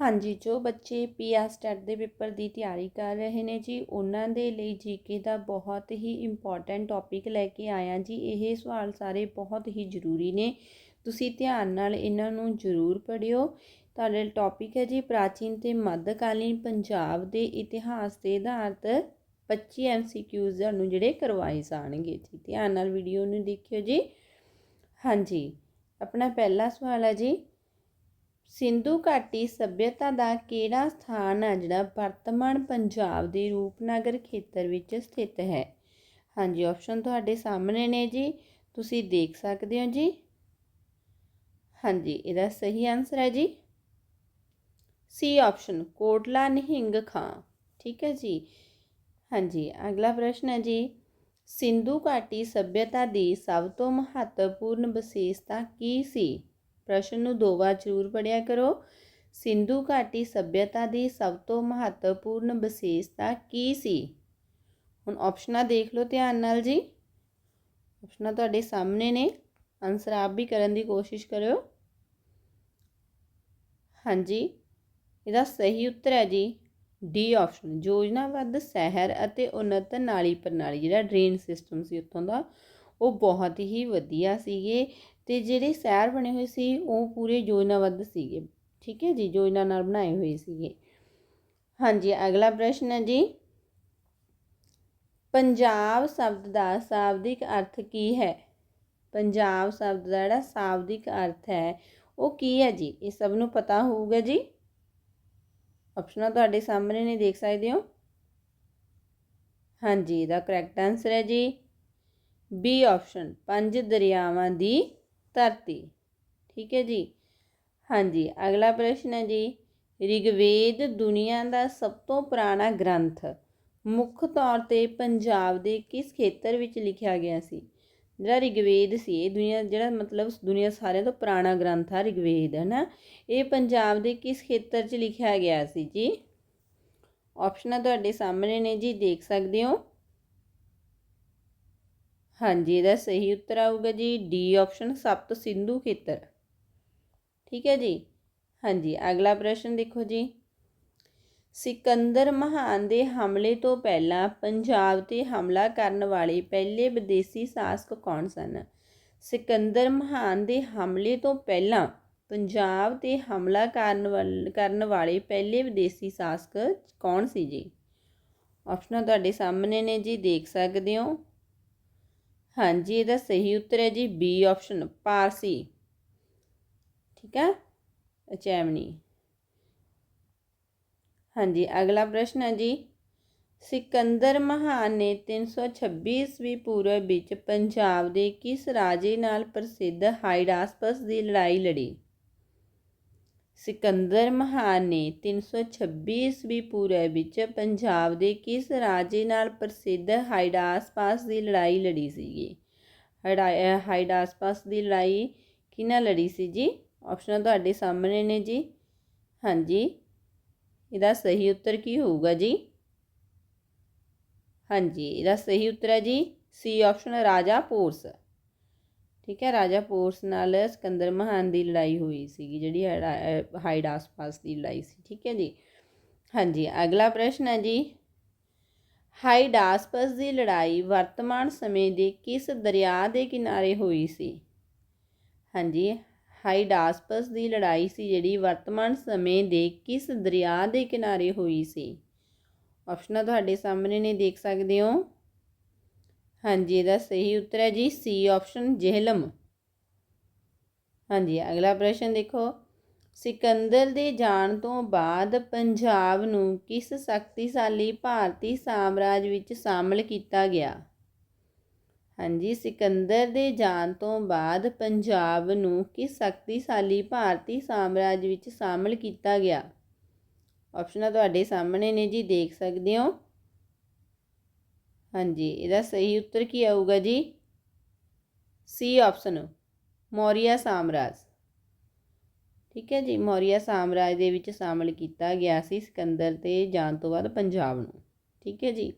ਹਾਂਜੀ, ਜੋ ਬੱਚੇ ਪੀਆਰ ਸਟੈਟ ਦੇ ਪੇਪਰ ਦੀ ਤਿਆਰੀ ਕਰ ਰਹੇ ਨੇ ਜੀ, ਉਹਨਾਂ ਦੇ ਲਈ ਜੀਕੇ ਦਾ ਬਹੁਤ ਹੀ ਇੰਪੋਰਟੈਂਟ ਟੌਪਿਕ ਲੈ ਕੇ ਆਇਆ ਜੀ। ਇਹ ਸਵਾਲ ਸਾਰੇ ਬਹੁਤ ਹੀ ਜ਼ਰੂਰੀ ਨੇ। ਤੁਸੀਂ ਧਿਆਨ ਨਾਲ ਇਹਨਾਂ ਨੂੰ ਜ਼ਰੂਰ ਪੜ੍ਹਿਓ। ਤੁਹਾਡੇ ਟੌਪਿਕ ਹੈ ਜੀ, ਪ੍ਰਾਚੀਨ ਤੇ ਮੱਧਕਾਲੀਨ ਪੰਜਾਬ ਦੇ ਇਤਿਹਾਸ ਦੇ ਆਧਾਰਿਤ। 25 ਐਮਸੀਕਿਊਜ਼ ਤੁਹਾਨੂੰ ਜਿਹੜੇ ਕਰਵਾਏ ਜਾਣਗੇ ਜੀ। ਧਿਆਨ ਨਾਲ ਵੀਡੀਓ ਨੂੰ ਦੇਖਿਓ ਜੀ। ਹਾਂਜੀ, ਆਪਣਾ ਪਹਿਲਾ ਸਵਾਲ ਹੈ ਜੀ। ਸਿੰਧੂ ਘਾਟੀ ਸੱਭਿਅਤਾ ਦਾ ਕਿਹੜਾ ਸਥਾਨ ਹੈ, ਜਿਹੜਾ ਵਰਤਮਾਨ ਪੰਜਾਬ ਦੇ ਰੂਪਨਗਰ ਖੇਤਰ ਵਿੱਚ ਸਥਿਤ ਹੈ? ਹਾਂਜੀ ਆਪਸ਼ਨ ਤੁਹਾਡੇ ਸਾਹਮਣੇ ਨੇ ਜੀ। ਤੁਸੀਂ ਦੇਖ ਸਕਦੇ ਹੋ ਜੀ। ਹਾਂਜੀ, ਇਹਦਾ ਸਹੀ ਆਨਸਰ ਹੈ ਜੀ। C option Kotla Nihang Khan. ਠੀਕ ਹੈ ਜੀ। ਹਾਂਜੀ, ਅਗਲਾ ਪ੍ਰਸ਼ਨ ਹੈ ਜੀ। ਸਿੰਧੂ ਘਾਟੀ ਸੱਭਿਅਤਾ ਦੀ ਸਭ ਤੋਂ ਮਹੱਤਵਪੂਰਨ ਵਿਸ਼ੇਸ਼ਤਾ ਕੀ ਸੀ? ਪ੍ਰਸ਼ਨ ਨੂੰ ਦੋ ਵਾਰ ਜ਼ਰੂਰ ਪੜਿਆ ਕਰੋ। ਸਿੰਧੂ ਘਾਟੀ ਸਭਿਅਤਾ ਦੀ ਸਭ ਤੋਂ ਮਹੱਤਵਪੂਰਨ ਵਿਸ਼ੇਸ਼ਤਾ ਕੀ ਸੀ? ਹੁਣ ਆਪਸ਼ਨਾਂ ਦੇਖ ਲਓ ਧਿਆਨ ਨਾਲ ਜੀ। ਆਪਸ਼ਨਾਂ ਤੁਹਾਡੇ ਸਾਹਮਣੇ ਨੇ। ਆਨਸਰ ਆਪ ਵੀ ਕਰਨ ਦੀ ਕੋਸ਼ਿਸ਼ ਕਰਿਓ। ਹਾਂਜੀ, ਇਹਦਾ ਸਹੀ ਉੱਤਰ ਹੈ ਜੀ। ਡੀ ਆਪਸ਼ਨ ਯੋਜਨਾਬੱਧ ਸ਼ਹਿਰ ਅਤੇ ਉન્નਤ ਨਾਲੀ ਪ੍ਰਣਾਲੀ, ਜਿਹੜਾ ਡਰੇਨ ਸਿਸਟਮ ਸੀ ਉੱਥੋਂ ਦਾ, ਉਹ ਬਹੁਤ ਹੀ ਵਧੀਆ ਸੀਗੇ। ਤੇ ਜਿਹੜੇ ਸ਼ਹਿਰ ਬਣੇ ਹੋਏ ਸੀ, ਉਹ ਪੂਰੇ ਯੋਜਨਾਬੱਧ ਸੀਗੇ। ਠੀਕ ਹੈ ਜੀ ਯੋਜਨਾ ਨਾਲ ਬਣਾਏ ਹੋਏ ਸੀਗੇ। ਹਾਂਜੀ, ਅਗਲਾ ਪ੍ਰਸ਼ਨ ਹੈ ਜੀ। ਪੰਜਾਬ ਸ਼ਬਦ ਦਾ ਸ਼ਾਬਦਿਕ ਅਰਥ ਕੀ ਹੈ? ਪੰਜਾਬ ਸ਼ਬਦ ਦਾ ਜਿਹੜਾ ਸ਼ਾਬਦਿਕ ਅਰਥ ਹੈ, ਉਹ ਕੀ ਹੈ ਜੀ? ਇਹ ਸਭ ਨੂੰ ਪਤਾ ਹੋਊਗਾ ਜੀ। ਆਪਸ਼ਨਾਂ ਤੁਹਾਡੇ ਸਾਹਮਣੇ ਨੇ, ਦੇਖ ਸਕਦੇ ਹੋ। ਹਾਂਜੀ, ਇਹਦਾ ਕਰੈਕਟ ਆਨਸਰ ਹੈ ਜੀ। ਬੀ ਆਪਸ਼ਨ ਪੰਜ ਦਰਿਆਵਾਂ ਦੀ ਧਰਤੀ। ਠੀਕ ਹੈ ਜੀ? ਹਾਂਜੀ, ਅਗਲਾ ਪ੍ਰਸ਼ਨ ਹੈ ਜੀ, ਰਿਗਵੇਦ ਦੁਨੀਆ ਦਾ ਸਭ ਤੋਂ ਪੁਰਾਣਾ ਗ੍ਰੰਥ, ਮੁੱਖ ਤੌਰ ਤੇ ਪੰਜਾਬ ਦੇ ਕਿਸ ਖੇਤਰ ਵਿੱਚ ਲਿਖਿਆ ਗਿਆ ਸੀ? ਜਿਹੜਾ ਰਿਗਵੇਦ ਸੀ, ਇਹ ਦੁਨੀਆ, ਜਿਹੜਾ ਮਤਲਬ ਦੁਨੀਆ ਸਾਰਿਆਂ ਤੋਂ ਪੁਰਾਣਾ ਗ੍ਰੰਥ ਆ, ਰਿਗਵੇਦ ਹੈ ਨਾ ਇਹ ਪੰਜਾਬ ਦੇ ਕਿਸ ਖੇਤਰ 'ਚ ਲਿਖਿਆ ਗਿਆ ਸੀ ਜੀ? ਆਪਸ਼ਨਾਂ ਤੁਹਾਡੇ ਸਾਹਮਣੇ ਨੇ ਜੀ, ਦੇਖ ਸਕਦੇ ਹੋ। ਹਾਂਜੀ, ਇਹਦਾ ਸਹੀ ਉੱਤਰ ਆਊਗਾ ਜੀ ਡੀ ਆਪਸ਼ਨ ਸਪਤ ਸਿੰਧੂ ਖੇਤਰ। ਠੀਕ ਹੈ ਜੀ? ਹਾਂਜੀ, ਅਗਲਾ ਪ੍ਰਸ਼ਨ ਦੇਖੋ ਜੀ। ਸਿਕੰਦਰ ਮਹਾਨ ਦੇ ਹਮਲੇ ਤੋਂ ਪਹਿਲਾਂ ਪੰਜਾਬ ਤੇ ਹਮਲਾ ਕਰਨ ਵਾਲੇ ਪਹਿਲੇ ਵਿਦੇਸ਼ੀ ਸ਼ਾਸਕ ਕੌਣ ਸਨ? ਸਿਕੰਦਰ ਮਹਾਨ ਦੇ ਹਮਲੇ ਤੋਂ ਪਹਿਲਾਂ ਪੰਜਾਬ ਤੇ ਹਮਲਾ ਕਰਨ ਕਰਨ ਵਾਲੇ ਪਹਿਲੇ ਵਿਦੇਸ਼ੀ ਸ਼ਾਸਕ ਕੌਣ ਸੀ ਜੀ? ਆਪਸ਼ਨਾਂ ਤੁਹਾਡੇ ਸਾਹਮਣੇ ਨੇ ਜੀ, ਦੇਖ ਸਕਦੇ ਹੋ। ਹਾਂਜੀ, ਇਹਦਾ ਸਹੀ ਉੱਤਰ ਹੈ ਜੀ ਬੀ ਆਪਸ਼ਨ ਪਾਰਸੀ। ਠੀਕ ਹੈ? ਅਚੈਮਨੀ ਹਾਂਜੀ, ਅਗਲਾ ਪ੍ਰਸ਼ਨ ਹੈ ਜੀ। ਸਿਕੰਦਰ ਮਹਾਨ ਨੇ 326 ਈਸਵੀ ਪੂਰਬ ਵਿੱਚ ਪੰਜਾਬ ਦੇ ਕਿਸ ਰਾਜੇ ਨਾਲ ਪ੍ਰਸਿੱਧ ਹਾਈਡਾਸਪਸ ਦੀ ਲੜਾਈ ਲੜੀ? ਸਿਕੰਦਰ ਮਹਾਨ ਨੇ 326 ਈਸਵੀ ਪੂਰਵ ਵਿੱਚ ਪੰਜਾਬ ਦੇ ਕਿਸ ਰਾਜੇ ਨਾਲ ਪ੍ਰਸਿੱਧ ਹਾਈਡਾਸਪਸ ਦੀ ਲੜਾਈ ਲੜੀ ਸੀਗੀ? ਹਾਈਡਾਸਪਸ ਦੀ ਲੜਾਈ ਕਿਹਨਾਂ ਲੜੀ ਸੀ ਜੀ? ਆਪਸ਼ਨ ਤੁਹਾਡੇ ਸਾਹਮਣੇ ਨੇ ਜੀ। ਹਾਂਜੀ। ਇਹਦਾ ਸਹੀ ਉੱਤਰ ਕੀ ਹੋਊਗਾ ਜੀ? ਹਾਂਜੀ, ਇਹਦਾ ਸਹੀ ਉੱਤਰ ਹੈ ਜੀ, ਸੀ ਆਪਸ਼ਨ ਰਾਜਾ ਪੋਰਸ। ਠੀਕ ਹੈ, ਰਾਜਾ ਪੋਰਸ ਨਾਲ ਸਿਕੰਦਰ ਮਹਾਨ ਦੀ ਲੜਾਈ ਹੋਈ ਸੀਗੀ, ਜਿਹੜੀ ਹਾਈਡ ਹਾਈਡਾਸਪਸ ਦੀ ਲੜਾਈ ਸੀ, ਠੀਕ ਹੈ ਜੀ। ਹਾਂਜੀ, ਅਗਲਾ ਪ੍ਰਸ਼ਨ ਹੈ ਜੀ। ਹਾਈਡਾਸਪਸ ਦੀ ਲੜਾਈ ਵਰਤਮਾਨ ਸਮੇਂ ਦੇ ਕਿਸ ਦਰਿਆ ਦੇ ਕਿਨਾਰੇ ਹੋਈ ਸੀ? ਹਾਂਜੀ ਹਾਈਡਾਸਪਸ ਦੀ ਲੜਾਈ ਸੀ, ਜਿਹੜੀ ਵਰਤਮਾਨ ਸਮੇਂ ਦੇ ਕਿਸ ਦਰਿਆ ਦੇ ਕਿਨਾਰੇ ਹੋਈ ਸੀ? ਆਪਸ਼ਨਾਂ ਤੁਹਾਡੇ ਸਾਹਮਣੇ ਨੇ, ਦੇਖ ਸਕਦੇ ਹੋ। ਹਾਂਜੀ, ਇਹਦਾ ਸਹੀ ਉੱਤਰ ਹੈ ਜੀ ਸੀ ਆਪਸ਼ਨ ਜ਼ਹਿਲਮ। ਹਾਂਜੀ, ਅਗਲਾ ਪ੍ਰਸ਼ਨ ਦੇਖੋ। ਸਿਕੰਦਰ ਦੇ ਜਾਣ ਤੋਂ ਬਾਅਦ ਪੰਜਾਬ ਨੂੰ ਕਿਸ ਸ਼ਕਤੀਸ਼ਾਲੀ ਭਾਰਤੀ ਸਾਮਰਾਜ ਵਿੱਚ ਸ਼ਾਮਲ ਕੀਤਾ ਗਿਆ? ਹਾਂਜੀ, ਸਿਕੰਦਰ ਦੇ ਜਾਣ ਤੋਂ ਬਾਅਦ ਪੰਜਾਬ ਨੂੰ ਕਿਸ ਸ਼ਕਤੀਸ਼ਾਲੀ ਭਾਰਤੀ ਸਾਮਰਾਜ ਵਿੱਚ ਸ਼ਾਮਲ ਕੀਤਾ ਗਿਆ? ਆਪਸ਼ਨਾਂ ਤੁਹਾਡੇ ਸਾਹਮਣੇ ਨੇ ਜੀ, ਦੇਖ ਸਕਦੇ ਹੋ। ਹਾਂਜੀ, ਇਹਦਾ ਸਹੀ ਉੱਤਰ ਕੀ ਆਊਗਾ ਜੀ? ਸੀ ਆਪਸ਼ਨ ਮੌਰੀਆ ਸਾਮਰਾਜ। ਠੀਕ ਹੈ ਜੀ, ਮੌਰੀਆ ਸਾਮਰਾਜ ਦੇ ਵਿੱਚ ਸ਼ਾਮਲ ਕੀਤਾ ਗਿਆ ਸੀ ਸਿਕੰਦਰ ਤੇ ਜਾਣ ਤੋਂ ਬਾਅਦ ਪੰਜਾਬ ਨੂੰ। ਠੀਕ ਹੈ ਜੀ।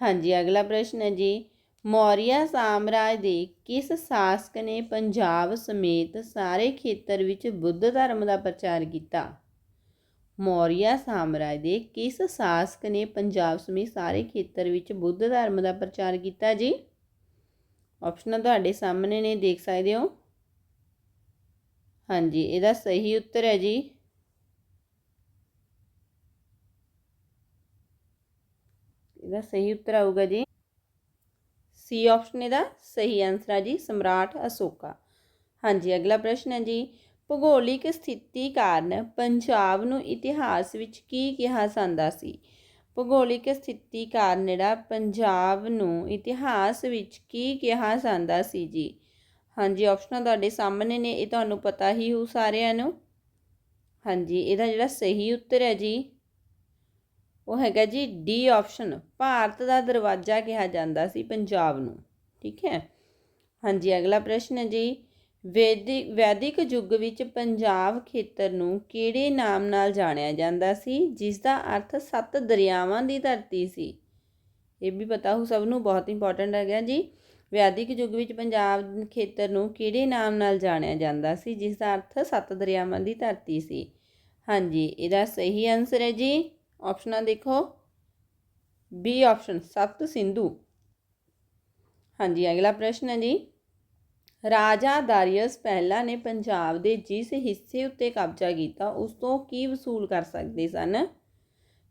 ਹਾਂਜੀ, ਅਗਲਾ ਪ੍ਰਸ਼ਨ ਹੈ ਜੀ, ਮੌਰੀਆ ਸਾਮਰਾਜ ਦੇ ਕਿਸ ਸ਼ਾਸਕ ਨੇ ਪੰਜਾਬ ਸਮੇਤ ਸਾਰੇ ਖੇਤਰ ਵਿੱਚ ਬੁੱਧ ਧਰਮ ਦਾ ਪ੍ਰਚਾਰ ਕੀਤਾ? ਮੌਰੀਆ ਸਾਮਰਾਜ ਦੇ ਕਿਸ ਸ਼ਾਸਕ ਨੇ ਪੰਜਾਬ ਸਮੇਤ ਸਾਰੇ ਖੇਤਰ ਵਿੱਚ ਬੁੱਧ ਧਰਮ ਦਾ ਪ੍ਰਚਾਰ ਕੀਤਾ ਜੀ? ਆਪਸ਼ਨਾਂ ਤੁਹਾਡੇ ਸਾਹਮਣੇ ਨੇ, ਦੇਖ ਸਕਦੇ ਹੋ। ਹਾਂਜੀ, ਇਹਦਾ ਸਹੀ ਉੱਤਰ ਹੈ ਜੀ। ਇਹਦਾ ਸਹੀ ਉੱਤਰ ਆਊਗਾ ਜੀ। ਸੀ ਆਪਸ਼ਨ ਇਹਦਾ ਸਹੀ ਆਨਸਰ ਹੈ ਜੀ, ਸਮਰਾਟ ਅਸ਼ੋਕਾ। ਹਾਂਜੀ, ਅਗਲਾ ਪ੍ਰਸ਼ਨ ਹੈ ਜੀ। ਭੂਗੋਲਿਕ ਸਥਿਤੀ ਕਾਰਨ ਪੰਜਾਬ ਨੂੰ ਇਤਿਹਾਸ ਵਿੱਚ ਕੀ ਕਿਹਾ ਜਾਂਦਾ ਸੀ? ਭੂਗੋਲਿਕ ਸਥਿਤੀ ਕਾਰਨ ਜਿਹੜਾ ਪੰਜਾਬ ਨੂੰ ਇਤਿਹਾਸ ਵਿੱਚ ਕੀ ਕਿਹਾ ਜਾਂਦਾ ਸੀ ਜੀ? ਹਾਂਜੀ ਆਪਸ਼ਨਾਂ ਤੁਹਾਡੇ ਸਾਹਮਣੇ ਨੇ, ਇਹ ਤੁਹਾਨੂੰ ਪਤਾ ਹੀ ਹੋ ਸਾਰਿਆਂ ਨੂੰ। ਹਾਂਜੀ, ਇਹਦਾ ਜਿਹੜਾ ਸਹੀ ਉੱਤਰ ਹੈ ਜੀ, ਉਹ ਹੈਗਾ ਜੀ ਡੀ ਆਪਸ਼ਨ ਭਾਰਤ ਦਾ ਦਰਵਾਜ਼ਾ ਕਿਹਾ ਜਾਂਦਾ ਸੀ ਪੰਜਾਬ ਨੂੰ, ਠੀਕ ਹੈ? ਹਾਂਜੀ, ਅਗਲਾ ਪ੍ਰਸ਼ਨ ਹੈ ਜੀ। ਵੈਦਿਕ ਵੈਦਿਕ ਯੁੱਗ ਵਿੱਚ ਪੰਜਾਬ ਖੇਤਰ ਨੂੰ ਕਿਹੜੇ ਨਾਮ ਨਾਲ ਜਾਣਿਆ ਜਾਂਦਾ ਸੀ ਜਿਸ ਦਾ ਅਰਥ ਸੱਤ ਦਰਿਆਵਾਂ ਦੀ ਧਰਤੀ ਸੀ? ਇਹ ਵੀ ਪਤਾ ਹੋ ਸਭ ਨੂੰ, ਬਹੁਤ ਇੰਪੋਰਟੈਂਟ ਹੈਗਾ ਜੀ। ਵੈਦਿਕ ਯੁੱਗ ਵਿੱਚ ਪੰਜਾਬ ਖੇਤਰ ਨੂੰ ਕਿਹੜੇ ਨਾਮ ਨਾਲ ਜਾਣਿਆ ਜਾਂਦਾ ਸੀ ਜਿਸ ਦਾ ਅਰਥ ਸੱਤ ਦਰਿਆਵਾਂ ਦੀ ਧਰਤੀ ਸੀ? ਹਾਂਜੀ, ਇਹਦਾ ਸਹੀ ਆਨਸਰ ਹੈ ਜੀ। ਆਪਸ਼ਨਾਂ ਦੇਖੋ। ਬੀ ਆਪਸ਼ਨ ਸੱਤ ਸਿੰਧੂ। ਹਾਂਜੀ, ਅਗਲਾ ਪ੍ਰਸ਼ਨ ਹੈ ਜੀ। ਰਾਜਾ ਦਾਰੀਅਸ ਪਹਿਲਾ ਨੇ ਪੰਜਾਬ ਦੇ ਜਿਸ ਹਿੱਸੇ ਉੱਤੇ ਕਬਜ਼ਾ ਕੀਤਾ, ਉਸ ਤੋਂ ਕੀ ਵਸੂਲ ਕਰ ਸਕਦੇ ਸਨ?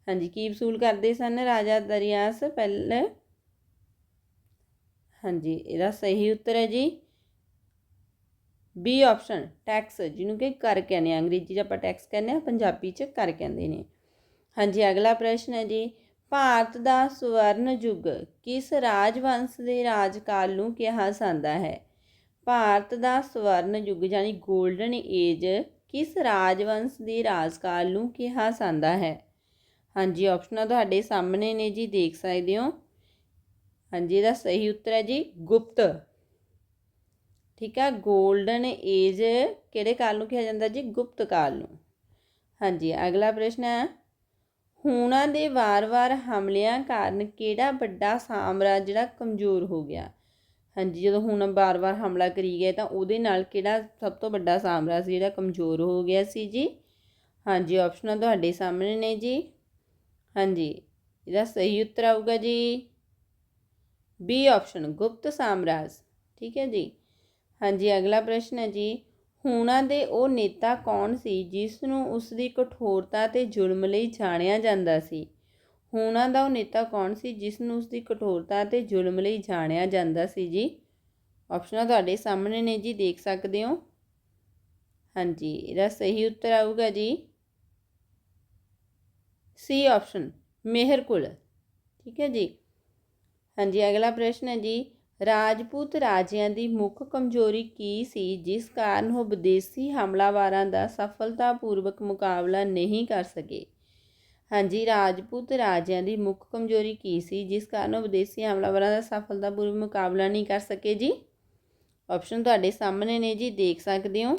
ਹਾਂਜੀ, ਕੀ ਵਸੂਲ ਕਰਦੇ ਸਨ ਰਾਜਾ ਦਰਿਆਸ ਪਹਿਲੇ? ਹਾਂਜੀ, ਇਹਦਾ ਸਹੀ ਉੱਤਰ ਹੈ ਜੀ ਬੀ ਆਪਸ਼ਨ ਟੈਕਸ ਜਿਹਨੂੰ ਕਿ ਕਰ ਕਹਿੰਦੇ ਆ, ਅੰਗਰੇਜ਼ੀ 'ਚ ਆਪਾਂ ਟੈਕਸ ਕਹਿੰਦੇ ਆ, ਪੰਜਾਬੀ 'ਚ ਕਰ ਕਹਿੰਦੇ ਨੇ। ਹਾਂਜੀ, ਅਗਲਾ ਪ੍ਰਸ਼ਨ ਹੈ ਜੀ, ਭਾਰਤ ਦਾ ਸਵਰਨ ਯੁੱਗ ਕਿਸ ਰਾਜਵੰਸ਼ ਦੇ ਰਾਜਕਾਲ ਨੂੰ ਕਿਹਾ ਜਾਂਦਾ ਹੈ? ਭਾਰਤ ਦਾ ਸਵਰਨ ਯੁੱਗ ਯਾਨੀ ਗੋਲਡਨ ਏਜ ਕਿਸ ਰਾਜਵੰਸ਼ ਦੇ ਰਾਜਕਾਲ ਨੂੰ ਕਿਹਾ ਜਾਂਦਾ ਹੈ? ਹਾਂਜੀ ਆਪਸ਼ਨਾਂ ਤੁਹਾਡੇ ਸਾਹਮਣੇ ਨੇ ਜੀ, ਦੇਖ ਸਕਦੇ ਹੋ। ਹਾਂਜੀ, ਇਹਦਾ ਸਹੀ ਉੱਤਰ ਹੈ ਜੀ, ਗੁਪਤ। ਠੀਕ ਹੈ 골ਡਨ ਏਜ ਕਿਹੜੇ ਕਾਲ ਨੂੰ ਕਿਹਾ ਜਾਂਦਾ ਜੀ? ਗੁਪਤ ਕਾਲ ਨੂੰ। ਹਾਂਜੀ, ਅਗਲਾ ਪ੍ਰਸ਼ਨ ਹੈ, ਹੂਣਾ ਦੇ ਵਾਰ-ਵਾਰ ਹਮਲਿਆਂ ਕਾਰਨ ਕਿਹੜਾ ਵੱਡਾ ਸਾਮਰਾਜ ਜਿਹੜਾ ਕਮਜ਼ੋਰ ਹੋ ਗਿਆ? ਹਾਂਜੀ, ਜਦੋਂ ਹੁਣ ਵਾਰ-ਵਾਰ ਹਮਲਾ ਕਰੀ ਗਿਆ ਤਾਂ ਉਹਦੇ ਨਾਲ ਕਿਹੜਾ ਸਭ ਤੋਂ ਵੱਡਾ ਸਾਮਰਾਜ ਜਿਹੜਾ ਕਮਜ਼ੋਰ ਹੋ ਗਿਆ ਸੀ ਜੀ? ਹਾਂਜੀ ਆਪਸ਼ਨਾਂ ਤੁਹਾਡੇ ਸਾਹਮਣੇ ਨੇ ਜੀ। ਹਾਂਜੀ, ਇਹਦਾ ਸਹੀ ਉੱਤਰ ਆਊਗਾ ਜੀ। ਬੀ ਆਪਸ਼ਨ ਗੁਪਤ ਸਾਮਰਾਜ। ਠੀਕ ਹੈ ਜੀ? ਹਾਂਜੀ, ਅਗਲਾ ਪ੍ਰਸ਼ਨ ਹੈ ਜੀ। ਹੂਣਾ ਦੇ ਉਹ ਨੇਤਾ ਕੌਣ ਸੀ ਜਿਸ ਨੂੰ ਉਸ ਦੀ ਕਠੋਰਤਾ ਤੇ ਜ਼ੁਲਮ ਲਈ ਜਾਣਿਆ ਜਾਂਦਾ ਸੀ? ਹੂਣਾ ਦਾ ਉਹ ਨੇਤਾ ਕੌਣ ਸੀ ਜਿਸ ਨੂੰ ਉਸ ਦੀ ਕਠੋਰਤਾ ਅਤੇ ਜ਼ੁਲਮ ਲਈ ਜਾਣਿਆ ਜਾਂਦਾ ਸੀ ਜੀ? ਆਪਸ਼ਨਾਂ ਤੁਹਾਡੇ ਸਾਹਮਣੇ ਨੇ ਜੀ, ਦੇਖ ਸਕਦੇ ਹੋ। ਹਾਂਜੀ, ਇਹਦਾ ਸਹੀ ਉੱਤਰ ਆਊਗਾ ਜੀ। C option Mihirkul. ਠੀਕ ਹੈ ਜੀ। ਹਾਂਜੀ, ਅਗਲਾ ਪ੍ਰਸ਼ਨ ਹੈ ਜੀ। ਰਾਜਪੂਤ ਰਾਜਿਆਂ ਦੀ ਮੁੱਖ ਕਮਜ਼ੋਰੀ ਕੀ ਸੀ, ਜਿਸ ਕਾਰਨ ਉਹ ਵਿਦੇਸ਼ੀ ਹਮਲਾਵਾਰਾਂ ਦਾ ਸਫਲਤਾਪੂਰਵਕ ਮੁਕਾਬਲਾ ਨਹੀਂ ਕਰ ਸਕੇ? ਹਾਂਜੀ, ਰਾਜਪੂਤ ਰਾਜਿਆਂ ਦੀ ਮੁੱਖ ਕਮਜ਼ੋਰੀ ਕੀ ਸੀ? ਜਿਸ ਕਾਰਨ ਉਹ ਵਿਦੇਸ਼ੀ ਹਮਲਾਵਰਾਂ ਦਾ ਸਫਲਤਾਪੂਰਵਕ ਮੁਕਾਬਲਾ ਨਹੀਂ ਕਰ ਸਕੇ ਜੀ? ਆਪਸ਼ਨ ਤੁਹਾਡੇ ਸਾਹਮਣੇ ਨੇ ਜੀ, ਦੇਖ ਸਕਦੇ ਹੋ।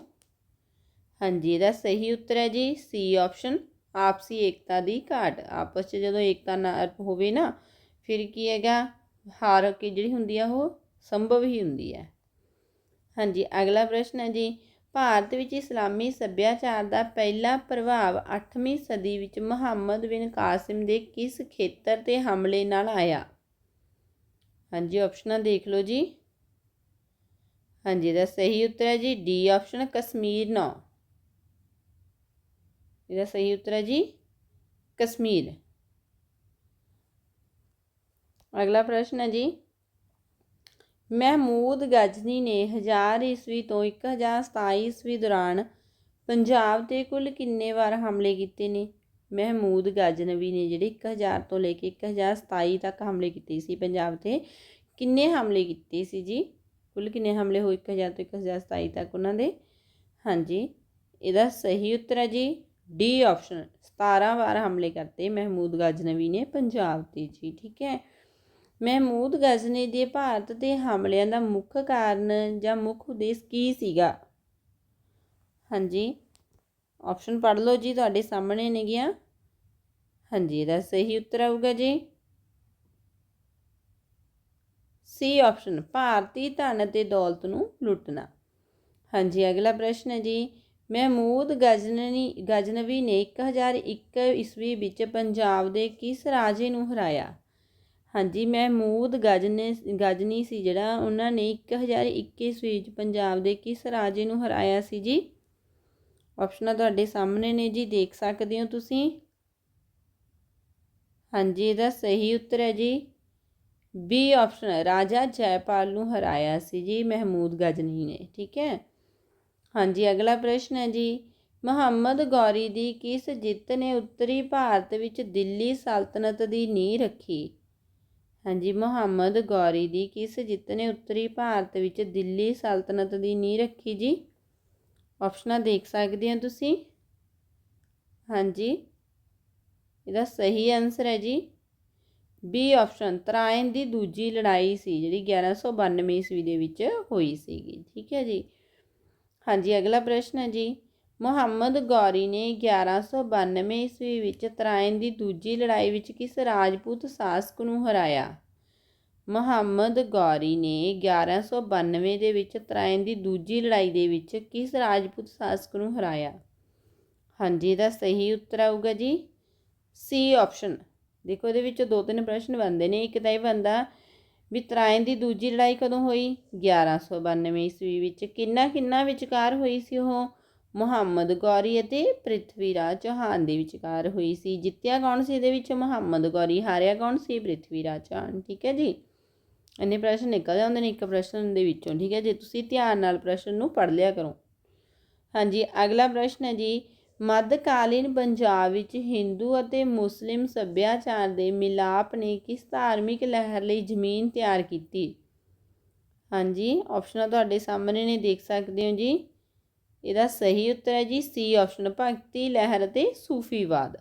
ਹਾਂਜੀ, ਇਹਦਾ ਸਹੀ ਉੱਤਰ ਹੈ ਜੀ ਸੀ ਆਪਸ਼ਨ, ਆਪਸੀ ਏਕਤਾ ਦੀ ਘਾਟ। ਆਪਸ 'ਚ ਜਦੋਂ ਏਕਤਾ ਨਾ ਹੋਵੇ ਨਾ, ਫਿਰ ਕੀ ਹੈਗਾ? ਹਾਰ ਕੇ ਜਿਹੜੀ ਹੁੰਦੀ ਆ ਉਹ ਸੰਭਵ ਹੀ ਹੁੰਦੀ ਹੈ। ਹਾਂਜੀ, ਅਗਲਾ ਪ੍ਰਸ਼ਨ ਹੈ ਜੀ ਭਾਰਤ ਵਿੱਚ ਇਸਲਾਮੀ ਸੱਭਿਆਚਾਰ ਦਾ ਪਹਿਲਾ ਪ੍ਰਭਾਵ 8ਵੀਂ ਸਦੀ ਵਿੱਚ ਮੁਹੰਮਦ ਬਿਨ ਕਾਸਿਮ ਦੇ ਕਿਸ ਖੇਤਰ ਤੇ ਹਮਲੇ ਨਾਲ ਆਇਆ? ਹਾਂਜੀ ਆਪਸ਼ਨਾਂ ਦੇਖ ਲਓ ਜੀ। ਹਾਂਜੀ, ਇਹਦਾ ਸਹੀ ਉੱਤਰ ਹੈ ਜੀ ਡੀ ਆਪਸ਼ਨ ਕਸ਼ਮੀਰ ਨੌ। ਇਹਦਾ ਸਹੀ ਉੱਤਰ ਹੈ ਜੀ ਕਸ਼ਮੀਰ। ਅਗਲਾ ਪ੍ਰਸ਼ਨ ਹੈ ਜੀ ਮਹਿਮੂਦ ਗਜ਼ਨੀ ਨੇ 1000 ਈਸਵੀ ਤੋਂ 1027 ਈਸਵੀ ਦੌਰਾਨ ਪੰਜਾਬ ਤੇ ਕੁੱਲ ਕਿੰਨੇ ਵਾਰ ਹਮਲੇ ਕੀਤੇ ਨੇ? ਮਹਿਮੂਦ ਗਜ਼ਨਵੀ ਨੇ ਜਿਹੜੇ 1000 ਤੋਂ ਲੈ ਕੇ 1027 ਤੱਕ ਹਮਲੇ ਕੀਤੇ ਸੀ ਪੰਜਾਬ ਤੇ, ਕਿੰਨੇ ਹਮਲੇ ਕੀਤੇ ਸੀ ਜੀ? ਕੁੱਲ ਕਿੰਨੇ ਹਮਲੇ ਹੋਏ? 1000 ਤੋਂ 1027 ਤੱਕ ਉਹਨਾਂ ਦੇ। ਹਾਂਜੀ, ਇਹਦਾ ਸਹੀ ਉੱਤਰ ਹੈ ਜੀ, ਡੀ ਆਪਸ਼ਨ 17 ਵਾਰ ਹਮਲੇ ਕਰਤੇ ਮਹਿਮੂਦ ਗਜ਼ਨਵੀ ਨੇ ਪੰਜਾਬ ਤੇ ਜੀ, ਠੀਕ ਹੈ। ਮਹਿਮੂਦ ਗਜ਼ਨੀ ਦੇ ਭਾਰਤ ਤੇ ਹਮਲਿਆਂ ਦਾ ਮੁੱਖ ਕਾਰਨ ਜਾਂ ਮੁੱਖ ਉਦੇਸ਼ ਕੀ ਸੀਗਾ? ਹਾਂਜੀ। ਆਪਸ਼ਨ ਪੜ੍ਹ ਲਓ ਜੀ, ਤੁਹਾਡੇ ਸਾਹਮਣੇ ਨੇ ਗਿਆ। ਹਾਂਜੀ, ਇਹਦਾ ਸਹੀ ਉੱਤਰ ਆਊਗਾ ਜੀ। ਸੀ ਆਪਸ਼ਨ ਭਾਰਤੀ ਧਨ ਅਤੇ ਦੌਲਤ ਨੂੰ ਲੁੱਟਣਾ। ਹਾਂਜੀ, ਅਗਲਾ ਪ੍ਰਸ਼ਨ ਹੈ ਜੀ। ਮਹਿਮੂਦ ਗਜ਼ਨਵੀ ਗਜ਼ਨਵੀ ਨੇ 1001 ਈਸਵੀ ਵਿੱਚ ਪੰਜਾਬ ਦੇ ਕਿਸ ਰਾਜੇ ਨੂੰ ਹਰਾਇਆ? ਹਾਂਜੀ ਮਹਿਮੂਦ ਗਜ਼ਨੇ, ਗਜ਼ਨੀ ਸੀ ਜਿਹੜਾ, ਉਹਨਾਂ ਨੇ 1021 ਈਸਵੀ ਵਿੱਚ ਪੰਜਾਬ ਦੇ ਕਿਸ ਰਾਜੇ ਨੂੰ ਹਰਾਇਆ ਸੀ ਜੀ? ਆਪਸ਼ਨਾਂ ਤੁਹਾਡੇ ਸਾਹਮਣੇ ਨੇ ਜੀ, ਦੇਖ ਸਕਦੇ ਹੋ ਤੁਸੀਂ। ਹਾਂਜੀ, ਇਹਦਾ ਸਹੀ ਉੱਤਰ ਹੈ ਜੀ। ਬੀ ਆਪਸ਼ਨ, ਰਾਜਾ ਜੈਪਾਲ ਨੂੰ ਹਰਾਇਆ ਸੀ ਜੀ, ਮਹਿਮੂਦ ਗਜ਼ਨੀ ਨੇ, ਠੀਕ ਹੈ? ਹਾਂਜੀ, ਅਗਲਾ ਪ੍ਰਸ਼ਨ ਹੈ ਜੀ। ਮੁਹੰਮਦ ਗੌਰੀ ਦੀ ਕਿਸ ਜਿੱਤ ਨੇ ਉੱਤਰੀ ਭਾਰਤ ਵਿੱਚ ਦਿੱਲੀ ਸਲਤਨਤ ਦੀ ਨੀਂਹ ਰੱਖੀ? ਹਾਂਜੀ, ਮੁਹੰਮਦ ਗੌਰੀ ਦੀ ਕਿਸ ਜਿੱਤ ਨੇ ਉੱਤਰੀ ਭਾਰਤ ਵਿੱਚ ਦਿੱਲੀ ਸਲਤਨਤ ਦੀ ਨੀਂਹ ਰੱਖੀ ਜੀ? ਆਪਸ਼ਨਾਂ ਦੇਖ ਸਕਦੇ ਹੋ ਤੁਸੀਂ। ਹਾਂਜੀ। ਇਹਦਾ ਸਹੀ ਆਨਸਰ ਹੈ ਜੀ। ਬੀ ਆਪਸ਼ਨ ਤਰਾਇਨ ਦੀ ਦੂਜੀ ਲੜਾਈ ਸੀ, ਜਿਹੜੀ 1192 ਈਸਵੀ ਦੇ ਵਿੱਚ ਹੋਈ ਸੀਗੀ। ਠੀਕ ਹੈ ਜੀ। ਹਾਂਜੀ, ਅਗਲਾ ਪ੍ਰਸ਼ਨ ਹੈ ਜੀ। ਮੁਹੰਮਦ ਗੌਰੀ ਨੇ 1192 ਈਸਵੀ ਵਿੱਚ ਤਰਾਇਨ ਦੀ ਦੂਜੀ ਲੜਾਈ ਵਿੱਚ ਕਿਸ ਰਾਜਪੂਤ ਸ਼ਾਸਕ ਨੂੰ ਹਰਾਇਆ? ਮੁਹੰਮਦ ਗੌਰੀ ਨੇ 1192 ਦੇ ਵਿੱਚ ਤਰਾਇਨ ਦੀ ਦੂਜੀ ਲੜਾਈ ਦੇ ਵਿੱਚ ਕਿਸ ਰਾਜਪੂਤ ਸ਼ਾਸਕ ਨੂੰ ਹਰਾਇਆ? ਹਾਂਜੀ, ਇਹਦਾ ਸਹੀ ਉੱਤਰ ਆਊਗਾ ਜੀ। C option. ਦੇਖੋ, ਇਹਦੇ ਵਿੱਚ ਦੋ ਤਿੰਨ ਪ੍ਰਸ਼ਨ ਬਣਦੇ ਨੇ। ਇੱਕ ਤਾਂ ਇਹ ਬਣਦਾ ਵੀ ਤਰਾਇਨ ਦੀ ਦੂਜੀ ਲੜਾਈ ਕਦੋਂ ਹੋਈ? 1192 ਈਸਵੀ ਵਿੱਚ। ਕਿੰਨਾ ਕਿੰਨਾ ਵਿਚਕਾਰ ਹੋਈ ਸੀ ਉਹ? ਮੁਹੰਮਦ ਗੌਰੀ ਅਤੇ ਪ੍ਰਿਥਵੀ ਰਾਜ ਚੌਹਾਨ ਦੇ ਵਿਚਕਾਰ ਹੋਈ ਸੀ। ਜਿੱਤਿਆ ਕੌਣ ਸੀ? ਇਹਦੇ ਵਿੱਚ ਮੁਹੰਮਦ ਗੌਰੀ, ਹਾਰਿਆ ਕੌਣ ਸੀ? ਪ੍ਰਿਥਵੀ ਰਾਜ ਚੌਹਾਨ, ਠੀਕ ਹੈ ਜੀ? ਇੰਨੇ ਪ੍ਰਸ਼ਨ ਨਿਕਲ ਜਾਂਦੇ ਨੇ ਇੱਕ ਪ੍ਰਸ਼ਨ ਦੇ ਵਿੱਚੋਂ, ਠੀਕ ਹੈ ਜੇ? ਤੁਸੀਂ ਧਿਆਨ ਨਾਲ ਪ੍ਰਸ਼ਨ ਨੂੰ ਪੜ੍ਹ ਲਿਆ ਕਰੋ। ਹਾਂਜੀ, ਅਗਲਾ ਪ੍ਰਸ਼ਨ ਹੈ ਜੀ। ਮੱਧਕਾਲੀਨ ਪੰਜਾਬ ਵਿੱਚ ਹਿੰਦੂ ਅਤੇ ਮੁਸਲਿਮ ਸੱਭਿਆਚਾਰ ਦੇ ਮਿਲਾਪ ਨੇ ਕਿਸ ਧਾਰਮਿਕ ਲਹਿਰ ਲਈ ਜ਼ਮੀਨ ਤਿਆਰ ਕੀਤੀ? ਹਾਂਜੀ, ਆਪਸ਼ਨਾਂ ਤੁਹਾਡੇ ਸਾਹਮਣੇ ਨੇ, ਦੇਖ ਸਕਦੇ ਹੋ ਜੀ। ਇਹਦਾ ਸਹੀ ਉੱਤਰ ਹੈ ਜੀ ਸੀ ਆਪਸ਼ਨ ਭਗਤੀ, ਲਹਿਰ ਅਤੇ ਸੂਫੀਵਾਦ।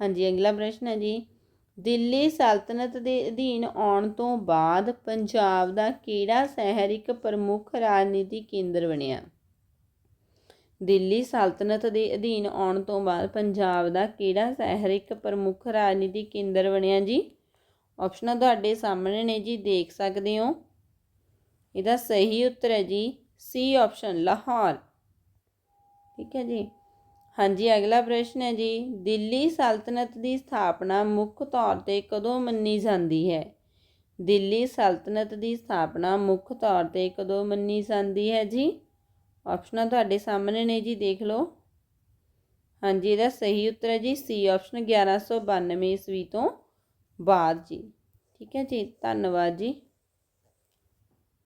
ਹਾਂਜੀ, ਅਗਲਾ ਪ੍ਰਸ਼ਨ ਹੈ ਜੀ। ਦਿੱਲੀ ਸਲਤਨਤ ਦੇ ਅਧੀਨ ਆਉਣ ਤੋਂ ਬਾਅਦ ਪੰਜਾਬ ਦਾ ਕਿਹੜਾ ਸ਼ਹਿਰ ਇੱਕ ਪ੍ਰਮੁੱਖ ਰਾਜਨੀਤੀ ਕੇਂਦਰ ਬਣਿਆ? ਦਿੱਲੀ ਸਲਤਨਤ ਦੇ ਅਧੀਨ ਆਉਣ ਤੋਂ ਬਾਅਦ ਪੰਜਾਬ ਦਾ ਕਿਹੜਾ ਸ਼ਹਿਰ ਇੱਕ ਪ੍ਰਮੁੱਖ ਰਾਜਨੀਤੀ ਕੇਂਦਰ ਬਣਿਆ ਜੀ? ਆਪਸ਼ਨਾਂ ਤੁਹਾਡੇ ਸਾਹਮਣੇ ਨੇ ਜੀ, ਦੇਖ ਸਕਦੇ ਹੋ। ਇਹਦਾ ਸਹੀ ਉੱਤਰ ਹੈ ਜੀ ਸੀ ਆਪਸ਼ਨ ਲਾਹੌਰ। ਠੀਕ ਹੈ ਜੀ। ਹਾਂਜੀ, ਅਗਲਾ ਪ੍ਰਸ਼ਨ ਹੈ ਜੀ। ਦਿੱਲੀ ਸਲਤਨਤ ਦੀ ਸਥਾਪਨਾ ਮੁੱਖ ਤੌਰ ਤੇ ਕਦੋਂ ਮੰਨੀ ਜਾਂਦੀ ਹੈ? ਦਿੱਲੀ ਸਲਤਨਤ ਦੀ ਸਥਾਪਨਾ ਮੁੱਖ ਤੌਰ ਤੇ ਕਦੋਂ ਮੰਨੀ ਜਾਂਦੀ ਹੈ ਜੀ? ਆਪਸ਼ਨਾਂ ਤੁਹਾਡੇ ਸਾਹਮਣੇ ਨੇ ਜੀ, ਦੇਖ ਲਓ। ਹਾਂਜੀ, ਇਹਦਾ ਸਹੀ ਉੱਤਰ ਹੈ ਜੀ ਸੀ ਆਪਸ਼ਨ 1192 ਈਸਵੀ ਤੋਂ ਬਾਅਦ ਜੀ। ਠੀਕ ਹੈ ਜੀ, ਧੰਨਵਾਦ ਜੀ।